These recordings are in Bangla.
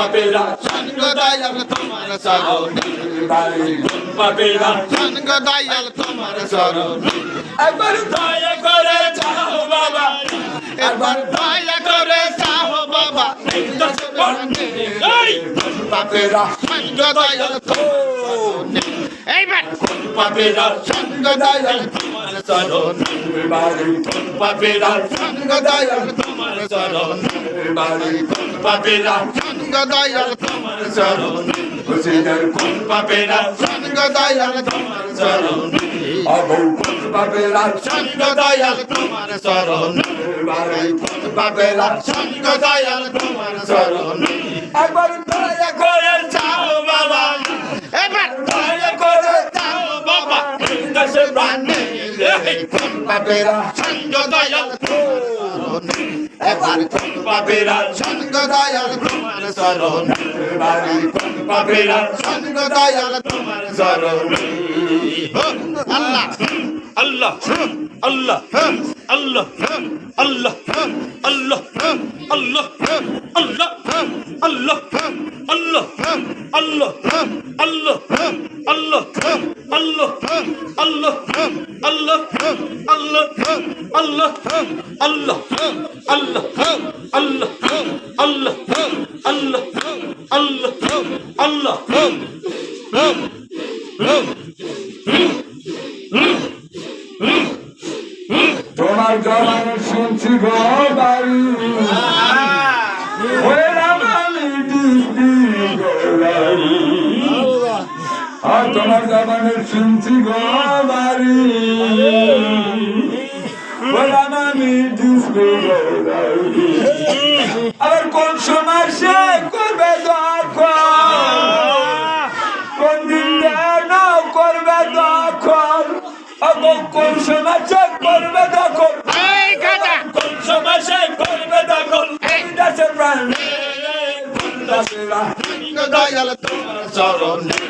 পাপেরা সঙ্গ দয়াল তোমার চরণে বাড়ি পাপেরা সঙ্গ দয়াল তোমার চরণে একবার দয়া করে চাও বাবা। একবার দয়া করে চাহ বাবা। এই পাপেরা সঙ্গ দয়াল এইবার। পাপেরা সঙ্গ দয়াল তোমার চরণে বাড়ি পাপেরা সঙ্গ দয়াল তোমার চরণে বাড়ি পাপেরা গদাই আল তোমার চরণ হুসেনের কোন পাপেরা? জান গদাই আল তোমার চরণ অবৌ কোন পাপেরা? জান গদাই আল তোমার চরণ। বারাই কোন পাপেরা? জান গদাই আল তোমার চরণ। একবার দয়া করে যাও বাবা। একবার দয়া করে যাও বাবা। দেশে বানে কোন পাপেরা? জান গদাই আল পাপেরা সঙ্গ দয়াল তোমার চরণে। বাড়ি পাপেরা সঙ্গ দয়াল তোমার আল্লাহ আল্লাহ আল্লাহ। আল্লাহ। আল্লাহ। আল্লাহ। আল্লাহ। আল্লাহ। আল্লাহ। আল্লাহ আল্লাহ আল্লাহ আল্লাহ আল্লাহ আল্লাহ আল্লাহ আল্লাহ আল্লাহ আল্লাহ আল্লাহ আল্লাহ আল্লাহ আল্লাহ আল্লাহ তোমার জবানে শুনছি গো বাড়ি আর তোমার জবানে শুনছি গো বাড়ি। আমি গোলারি আবার কোন সময় সে করবে কোন দিন যেন করবে দখল এবং কোন সময় সে করবে দখল কোন সময় সে করবে দখল এই। দেশে প্রাণ। দয়াল তোমার চরণে।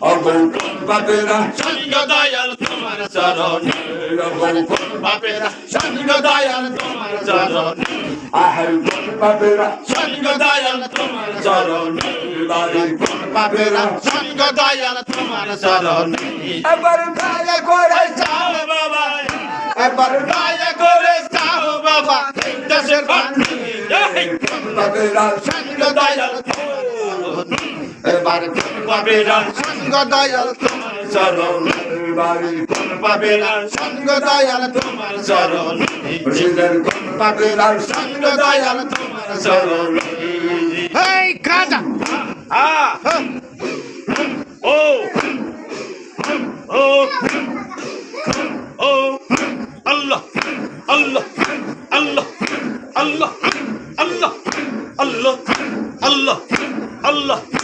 অবৌ বাবুরা সঙ্গ দয়াল তোমার চরণে। বাপেরা সঙ্গ দয়াল তোমার চরণে। আহার বাবুরা সঙ্গ দয়াল তোমার চরণে। বাড়ি বাপেরা। সঙ্গ দয়াল তোমার চরণে। আবার দয়া করে চাও বাবা এবার দয়া করে চাও বাবা। দেশের বাবুরা সঙ্গ দয়াল এবার পাপেরা সঙ্গ দয়াল তোমার চরণে বাড়ি পাপেরা সঙ্গ দয়াল তোমার চরণে হরিদের পাপেরা সঙ্গ দয়াল তোমার চরণে এই কাজা Ah! Oh! Oh! Oh! Allah! Allah! Allah! Allah! Allah! Allah! Allah! Allah!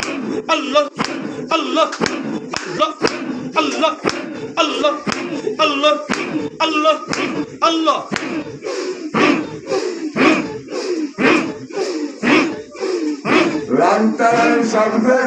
Allah! Allah! Allah! Allah! Allah! Allah! Allah! Allah! রান্তার শব্দে